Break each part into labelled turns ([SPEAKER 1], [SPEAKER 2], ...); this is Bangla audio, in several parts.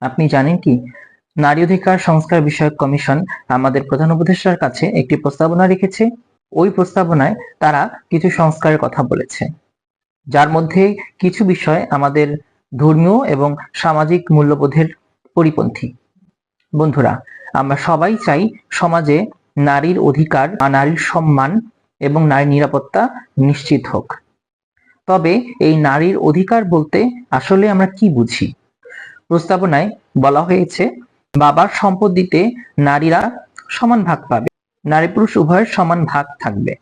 [SPEAKER 1] আপনি জানেন কি? নারী অধিকার সংস্কার বিষয়ক কমিশন আমাদের প্রধান উপদেষ্টার কাছে একটি প্রস্তাবনা রেখেছে। ওই প্রস্তাবনায় তারা কিছু সংস্কারের কথা বলেছে। যার মধ্যে কিছু বিষয় আমাদের ধর্মীয় এবং সামাজিক মূল্যবোধের পরিপন্থী। বন্ধুরা, আমরা সবাই চাই সমাজে নারীর অধিকার বা নারীর সম্মান এবং নারীর নিরাপত্তা নিশ্চিত হোক। তবে এই নারীর অধিকার বলতে আসলে আমরা কি বুঝি? প্রস্তাবনায় বলা হয়েছে, বাবার সম্পদ দিতে নারীরা সমান ভাগ পাবে, নারী পুরুষ উভয়ের সমান ভাগ থাকবে,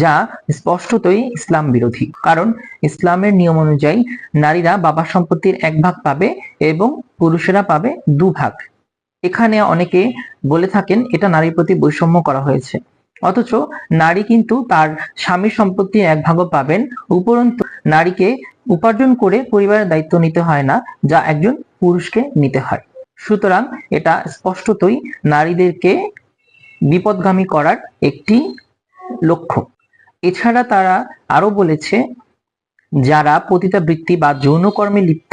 [SPEAKER 1] যা স্পষ্টতই ইসলাম বিরোধী। কারণ ইসলামের নিয়ম অনুযায়ী নারীরা বাবার সম্পত্তির এক ভাগ পাবে এবং পুরুষেরা পাবে দু ভাগ এখানে অনেকে বলে থাকেন, এটা নারীর প্রতি বৈষম্য করা হয়েছে। অথচ নারী কিন্তু তার স্বামীর সম্পত্তির এক ভাগও পাবেন, উপরন্তু নারীকে উপার্জন করে পরিবারের দায়িত্ব নিতে হয় না, যা একজন পুরুষকে নিতে হয়। সুতরাং এটা স্পষ্টতই নারীদেরকে বিপদগামী করার একটি লক্ষ্য। এছাড়া তারা আরও বলেছে, যারা পতিতাবৃত্তি বা যৌনকর্মে লিপ্ত,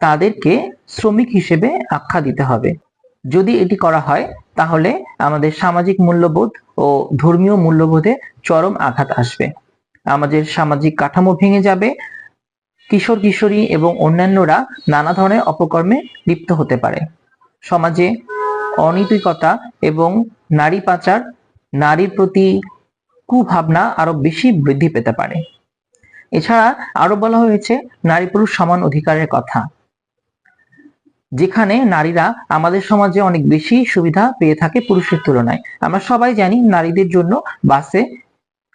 [SPEAKER 1] তাদেরকে শ্রমিক হিসেবে আখ্যা দিতে হবে। যদি এটি করা হয়, তাহলে আমাদের সামাজিক মূল্যবোধ ও ধর্মীয় মূল্যবোধে চরম আঘাত আসবে। আমাদের সামাজিক কাঠামো ভেঙে যাবে। কিশোর কিশোরী এবং অন্যান্যরা নানা ধরনের অপকর্মে লিপ্ত হতে পারে। সমাজে অনৈতিকতা এবং নারী পাচার নারীর প্রতি কুভাবনা আরও বেশি বৃদ্ধি পেতে পারে। এছাড়া আরও বলা হয়েছে নারী পুরুষ সমান অধিকারের কথা। যেখানে নারীরা আমাদের সমাজে অনেক বেশি সুবিধা পেয়ে থাকে পুরুষের তুলনায়। আমরা সবাই জানি নারীদের জন্য বাসে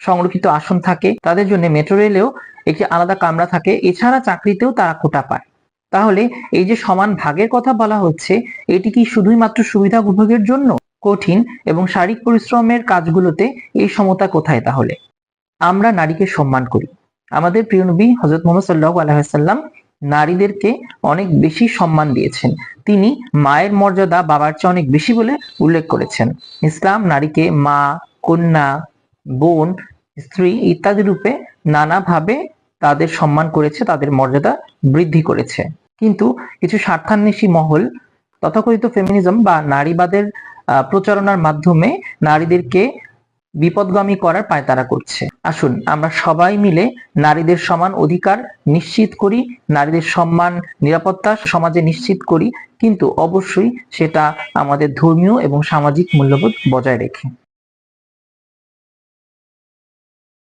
[SPEAKER 1] সংরক্ষিত আসন থাকে, তাদের জন্য মেট্রো রেলেও একটি আলাদা কামরা থাকে, এছাড়া চাকরিতেও তারা কোটা পায়। তাহলে এই যে সমান ভাগের কথা বলা হচ্ছে, এটি কি শুধুই মাত্র সুবিধা উপভোগের জন্য কঠিন এবং শারীরিক পরিশ্রমের কাজগুলোতে এই সমতা কোথায় তাহলে? আমরা নারীকে সম্মান করি। আমাদের প্রিয় নবী হজরত মোহাম্মদ সাল্লাহ আলহাম নারীদেরকে অনেক বেশি সম্মান দিয়েছেন। তিনি মায়ের মর্যাদা বাবার চেয়ে অনেক বেশি বলে উল্লেখ করেছেন। ইসলাম নারীকে মা, কন্যা, বোন, স্ত্রী ইত্যাদি রূপে নানাভাবে তাদের সম্মান করেছে, তাদের মর্যাদা বৃদ্ধি করেছে। কিন্তু কিছু স্বার্থান্বেষী মহল, তথাকথিত ফেমিনিজম বা নারীবাদের প্রচারণার মাধ্যমে নারীদেরকে বিপদগামী করার পায়তারা করছে। আসুন, আমরা সবাই মিলে নারীদের সমান অধিকার নিশ্চিত করি, নারীদের সম্মান, নিরাপত্তা সমাজে নিশ্চিত করি, কিন্তু অবশ্যই সেটা আমাদের ধর্মীয় এবং সামাজিক মূল্যবোধ বজায় রেখে।